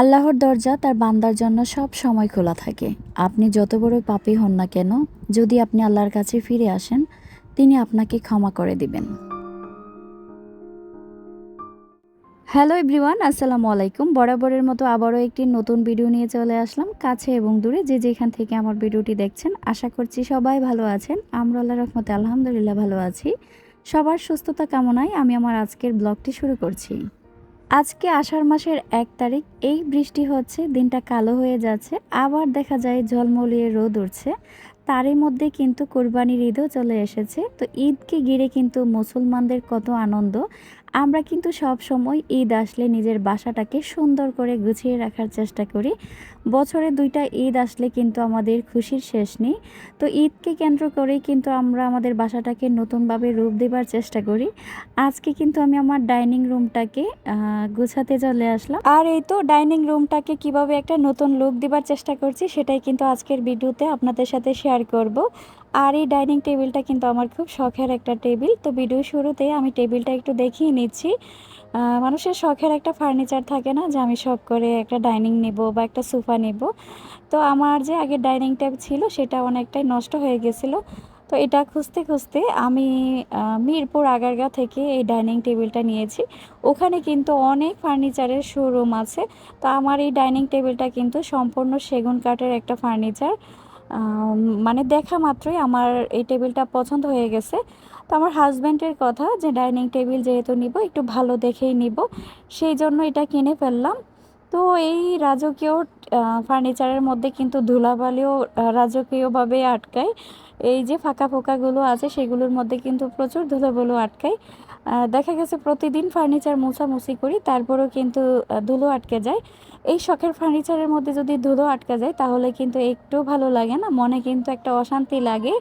আল্লাহর দরজা তার বান্দার জন্য সব সময় খোলা থাকে। আপনি যত বড় পাপী হন না কেন, যদি আপনি আল্লাহর কাছে ফিরে আসেন, তিনি আপনাকে ক্ষমা করে দিবেন। হ্যালো এভরিওয়ান, আসসালামু আলাইকুম। বরাবরের মতো আবারও একটি নতুন ভিডিও নিয়ে চলে আসলাম। কাছে এবং দূরে যে যেখান থেকে আমার ভিডিওটি দেখছেন, আশা করছি সবাই ভালো আছেন। আমরা আল্লাহ রহমতে আলহামদুলিল্লাহ ভালো আছি। সবার সুস্থতা কামনায় আমি আমার আজকের ব্লগটি শুরু করছি। আজকে আষাঢ় মাসের এক তারিখ, এই বৃষ্টি হচ্ছে, দিনটা কালো হয়ে যাচ্ছে, আবার দেখা যায় ঝলমলিয়ে রোদ উঠছে। তারই মধ্যে কিন্তু কোরবানির ঈদও চলে এসেছে। তো ঈদকে ঘিরে কিন্তু মুসলমানদের কত আনন্দ। আমরা কিন্তু সব সময় ঈদ আসলে নিজের বাসাটাকে সুন্দর করে গুছিয়ে রাখার চেষ্টা করি। বছরে দুইটা ঈদ আসলে কিন্তু আমাদের খুশির শেষ নেই। তো ঈদকে কেন্দ্র করেই কিন্তু আমরা আমাদের বাসাটাকে নতুনভাবে রূপ দেবার চেষ্টা করি। আজকে কিন্তু আমি আমার ডাইনিং রুমটাকে গুছাতে চলে আসলাম। আর এই তো ডাইনিং রুমটাকে কীভাবে একটা নতুন লুক দেবার চেষ্টা করছি সেটাই কিন্তু আজকের ভিডিওতে আপনাদের সাথে শেয়ার করব। আর এই ডাইনিং টেবিলটা কিন্তু আমার খুব শখের একটা টেবিল। তো ভিডিও শুরুতে আমি টেবিলটা একটু দেখিয়ে নিচ্ছি। মানুষের শখের একটা ফার্নিচার থাকে না যে আমি শখ করে একটা ডাইনিং নেব বা একটা সোফা নেব। তো আমার যে আগে ডাইনিং টেবিল ছিল সেটা অনেকটাই নষ্ট হয়ে গেছিল। তো এটা খুঁজতে খুঁজতে আমি মিরপুর আগারগা থেকে এই ডাইনিং টেবিলটা নিয়েছি। ওখানে কিন্তু অনেক ফার্নিচারের শোরুম আছে। তো আমার এই ডাইনিং টেবিলটা কিন্তু সম্পূর্ণ সেগুন কাঠের একটা ফার্নিচার। মানে দেখা মাত্রই আমার এই টেবিলটা পছন্দ হয়ে গেছে। তো আমার হাজব্যান্ডের কথা যে ডাইনিং টেবিল যেহেতু নিব, একটু ভালো দেখেই নিব। সেই জন্য এটা কিনে ফেললাম। তো এই রাজকীয় ফার্নিচারের মধ্যে কিন্তু ধুলাবালিও রাজকীয়ভাবে আটকায়। এই যে ফাঁকা ফোঁকাগুলো আছে, সেগুলোর মধ্যে কিন্তু প্রচুর ধুলোগুলো আটকায়। দেখা গেছে প্রতিদিন ফার্নিচার মোছামুছি করি, তারপরেও কিন্তু ধুলো আটকে যায়। এই শখের ফার্নিচারের মধ্যে যদি ধুলো আটকে যায়, তাহলে কিন্তু একটু ভালো লাগে না, মনে কিন্তু একটা অশান্তি লাগে।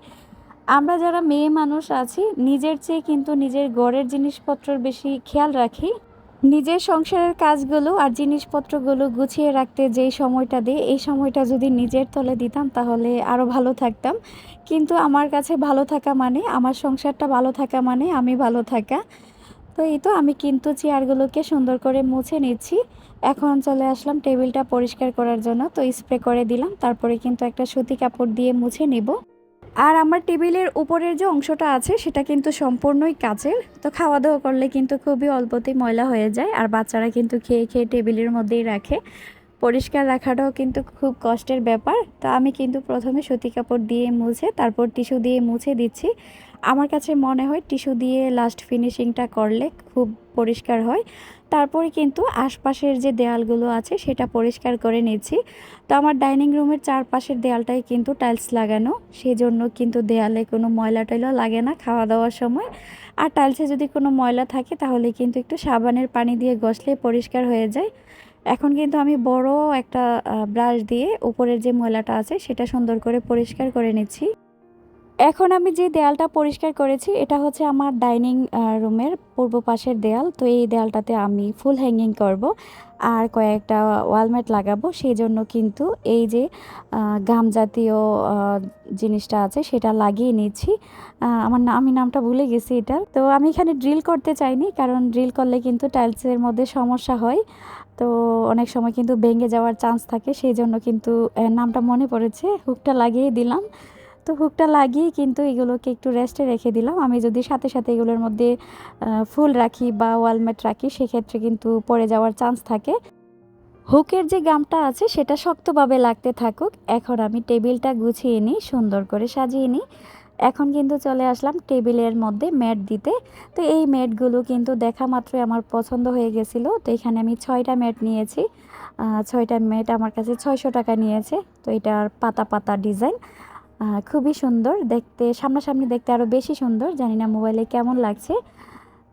আমরা যারা মেয়ে মানুষ আছি, নিজের চেয়ে কিন্তু নিজের গড়ের জিনিসপত্রর বেশি খেয়াল রাখি। নিজের সংসারের কাজগুলো আর জিনিসপত্রগুলো গুছিয়ে রাখতে যেই সময়টা দিই, এই সময়টা যদি নিজের তলে দিতাম তাহলে আরও ভালো থাকতাম। কিন্তু আমার কাছে ভালো থাকা মানে আমার সংসারটা ভালো থাকা মানে আমি ভালো থাকা। তো এই তো আমি কিন্তু চেয়ারগুলোকে সুন্দর করে মুছে নিচ্ছি। এখন চলে আসলাম টেবিলটা পরিষ্কার করার জন্য, তো স্প্রে করে দিলাম। তারপরে কিন্তু একটা সুতি কাপড় দিয়ে মুছে নিব। আর আমার টেবিলের উপরের যে অংশটা আছে, সেটা কিন্তু সম্পূর্ণই কাচের। তো খাওয়া দাওয়া করলে কিন্তু খুবই অল্পতেই ময়লা হয়ে যায়, আর বাচ্চারা কিন্তু খেয়ে খেয়ে টেবিলের মধ্যেই রাখে। পরিষ্কার রাখাটাও কিন্তু খুব কষ্টের ব্যাপার। তো আমি কিন্তু প্রথমে সুতি কাপড় দিয়ে মুছে, তারপর টিস্যু দিয়ে মুছে দিচ্ছি। আমার কাছে মনে হয় টিস্যু দিয়ে লাস্ট ফিনিশিংটা করলে খুব পরিষ্কার হয়। তারপরে কিন্তু আশপাশের যে দেয়ালগুলো আছে, সেটা পরিষ্কার করে নিচ্ছি। তো আমার ডাইনিং রুমের চারপাশের দেয়ালটাই কিন্তু টাইলস লাগানো। সেই জন্য কিন্তু দেয়ালে কোনো ময়লা টয়লা লাগে না খাওয়া দাওয়ার সময়। আর টাইলসে যদি কোনো ময়লা থাকে, তাহলে কিন্তু একটু সাবানের পানি দিয়ে ঘষলে পরিষ্কার হয়ে যায়। এখন কিন্তু আমি বড় একটা ব্রাশ দিয়ে উপরের যে ময়লাটা আছে সেটা সুন্দর করে পরিষ্কার করে নিচ্ছি। এখন আমি যে দেয়ালটা পরিষ্কার করেছি, এটা হচ্ছে আমার ডাইনিং রুমের পূর্ব পাশের দেয়াল। তো এই দেয়ালটাতে আমি ফুল হ্যাঙ্গিং করব আর কয়েকটা ওয়ালমেট লাগাবো। সেই জন্য কিন্তু এই যে গাম জাতীয় জিনিসটা আছে সেটা লাগিয়ে নিচ্ছি। আমার আমি নামটা ভুলে গেছি এটার। তো আমি এখানে ড্রিল করতে চাইনি কারণ ড্রিল করলে কিন্তু টাইলসের মধ্যে সমস্যা হয়। তো অনেক সময় কিন্তু ভেঙে যাওয়ার চান্স থাকে। সেই জন্য কিন্তু নামটা মনে পড়েছে। হুকটা লাগিয়ে দিলাম। তো হুকটা লাগিয়ে কিন্তু এগুলোকে একটু রেস্টে রেখে দিলাম। আমি যদি সাথে সাথে এগুলোর মধ্যে ফুল রাখি বা ওয়ালমেট রাখি, সেক্ষেত্রে কিন্তু পড়ে যাওয়ার চান্স থাকে। হুকের যে গামটা আছে, সেটা শক্তভাবে লাগতে থাকুক। এখন আমি টেবিলটা গুছিয়ে নিই, সুন্দর করে সাজিয়ে নিই। এখন কিন্তু চলে আসলাম টেবিলের মধ্যে ম্যাট দিতে। তো এই ম্যাটগুলো কিন্তু দেখা মাত্রই আমার পছন্দ হয়ে গেছিল। তো এখানে আমি ছয়টা ম্যাট নিয়েছি। ছয়টা ম্যাট আমার কাছে ছয়শো টাকা নিয়েছে। তো এটার পাতা পাতা ডিজাইন। খুবই সুন্দর। দেখতে, সামনাসামনি দেখতে আরও বেশি সুন্দর। জানি না মোবাইলে কেমন লাগছে।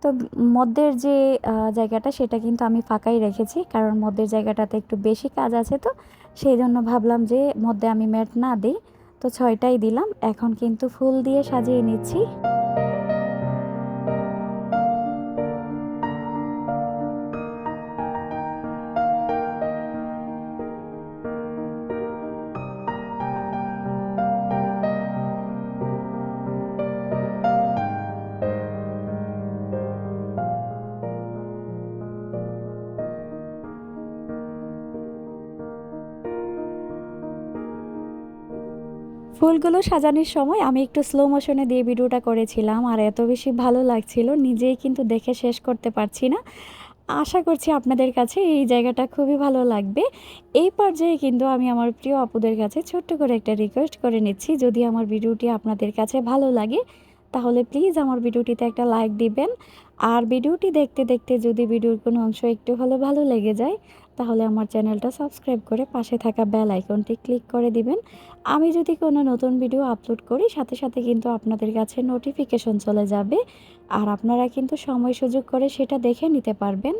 তো মধ্যের যে জায়গাটা সেটা কিন্তু আমি ফাঁকাই রেখেছি। কারণ মধ্যের জায়গাটাতে একটু বেশি কাজ আছে তো। সেই জন্য ভাবলাম যে মধ্যে আমি ম্যাট না দিই। তো ছয়টাই দিলাম। এখন কিন্তু ফুল দিয়ে সাজিয়ে নিচ্ছি। ফুলগুলো সাজানোর সময় আমি একটু স্লো মোশনে দিয়ে ভিডিওটা করেছিলাম আর এত বেশি ভালো লাগছিল, নিজেই কিন্তু দেখে শেষ করতে পারছি না। আশা করছি আপনাদের কাছে এই জায়গাটা খুবই ভালো লাগবে। এই পর্যায়ে কিন্তু আমি আমার প্রিয় আপুদের কাছে ছোট্ট করে একটা রিকোয়েস্ট করে নিচ্ছি, যদি আমার ভিডিওটি আপনাদের কাছে ভালো লাগে, তাহলে প্লিজ আমার ভিডিওটিতে একটা লাইক দিবেন। আর ভিডিওটি দেখতে দেখতে যদি ভিডিওর কোনো অংশ একটু হলেও ভালো লেগে যায় তাহলে আমার চ্যানেলটা সাবস্ক্রাইব করে পাশে থাকা বেল আইকনটি ক্লিক করে দিবেন। আমি যদি কোনো নতুন ভিডিও আপলোড করি, সাথে সাথে কিন্তু আপনাদের কাছে নোটিফিকেশন চলে যাবে। আর আপনারা কিন্তু সময় সুযোগ করে সেটা দেখে নিতে পারবেন।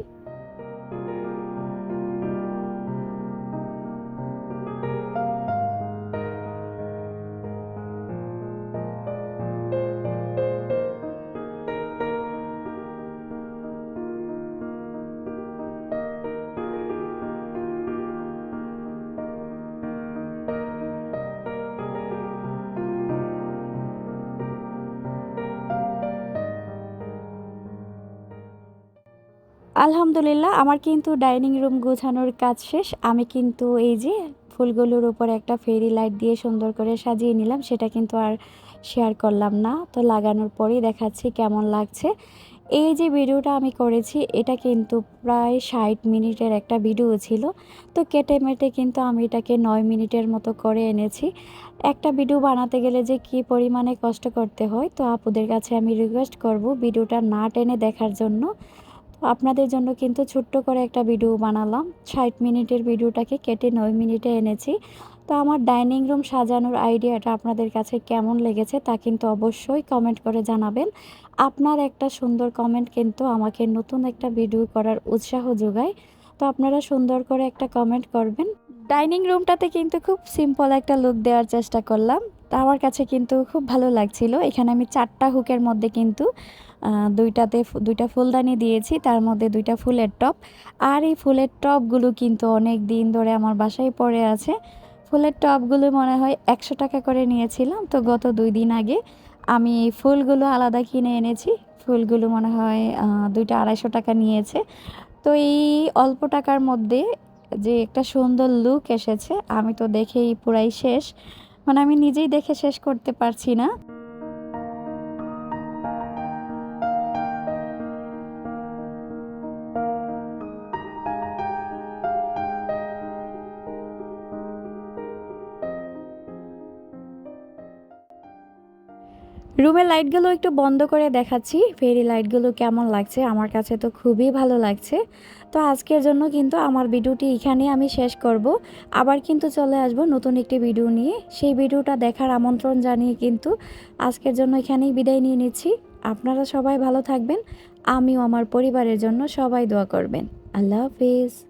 আলহামদুলিল্লাহ, আমার কিন্তু ডাইনিং রুম গোছানোর কাজ শেষ। আমি কিন্তু এই যে ফুলগুলোর উপর একটা ফেরি লাইট দিয়ে সুন্দর করে সাজিয়ে নিলাম, সেটা কিন্তু আর শেয়ার করলাম না। তো লাগানোর পরেই দেখাচ্ছি কেমন লাগছে। এই যে ভিডিওটা আমি করেছি, এটা কিন্তু প্রায় ষাট মিনিটের একটা ভিডিও ছিল। তো কেটে মেটে কিন্তু আমি এটাকে নয় মিনিটের মতো করে এনেছি। একটা ভিডিও বানাতে গেলে যে কি পরিমাণে কষ্ট করতে হয়, তো আপুদের কাছে আমি রিকোয়েস্ট করব ভিডিওটা না টেনে দেখার জন্য। আপনাদের জন্য কিন্তু ছোট্ট করে একটা ভিডিও বানালাম। ষাট মিনিটের ভিডিওটাকে কেটে নয় মিনিটে এনেছি। তো আমার ডাইনিং রুম সাজানোর আইডিয়াটা আপনাদের কাছে কেমন লেগেছে তা কিন্তু অবশ্যই কমেন্ট করে জানাবেন। আপনার একটা সুন্দর কমেন্ট কিন্তু আমাকে নতুন একটা ভিডিও করার উৎসাহ যোগায়। তো আপনারা সুন্দর করে একটা কমেন্ট করবেন। ডাইনিং রুমটাতে কিন্তু খুব সিম্পল একটা লুক দেওয়ার চেষ্টা করলাম। তা আমার কাছে কিন্তু খুব ভালো লাগছিল। এখানে আমি চারটা হুকের মধ্যে কিন্তু দুইটাতে দুইটা ফুলদানি দিয়েছি, তার মধ্যে দুইটা ফুলের টপ। আর এই ফুলের টপগুলো কিন্তু অনেক দিন ধরে আমার বাসায় পড়ে আছে। ফুলের টপগুলো মনে হয় একশো টাকা করে নিয়েছিলাম। তো গত দুই দিন আগে আমি ফুলগুলো আলাদা কিনে এনেছি। ফুলগুলো মনে হয় দুইটা আড়াইশো টাকা নিয়েছে। তো এই অল্প টাকার মধ্যে যে একটা সুন্দর লুক এসেছে, আমি তো দেখেই পুরাই শেষ। মানে আমি নিজেই দেখে শেষ করতে পারছি না। রুমের লাইটগুলো একটু বন্ধ করে দেখাচ্ছি। ফেরি লাইটগুলো কেমন লাগছে? আমার কাছে তো খুবই ভালো লাগছে। তো আজকের জন্য কিন্তু আমার ভিডিওটি এখানে আমি শেষ করব। আবার কিন্তু চলে আসব নতুন একটি ভিডিও নিয়ে। সেই ভিডিওটা দেখার আমন্ত্রণ জানিয়ে কিন্তু আজকের জন্য এখানেই বিদায় নিয়ে নিচ্ছি। আপনারা সবাই ভালো থাকবেন। আমিও আমার পরিবারের জন্য সবাই দোয়া করবেন। আল্লাহ হাফিজ।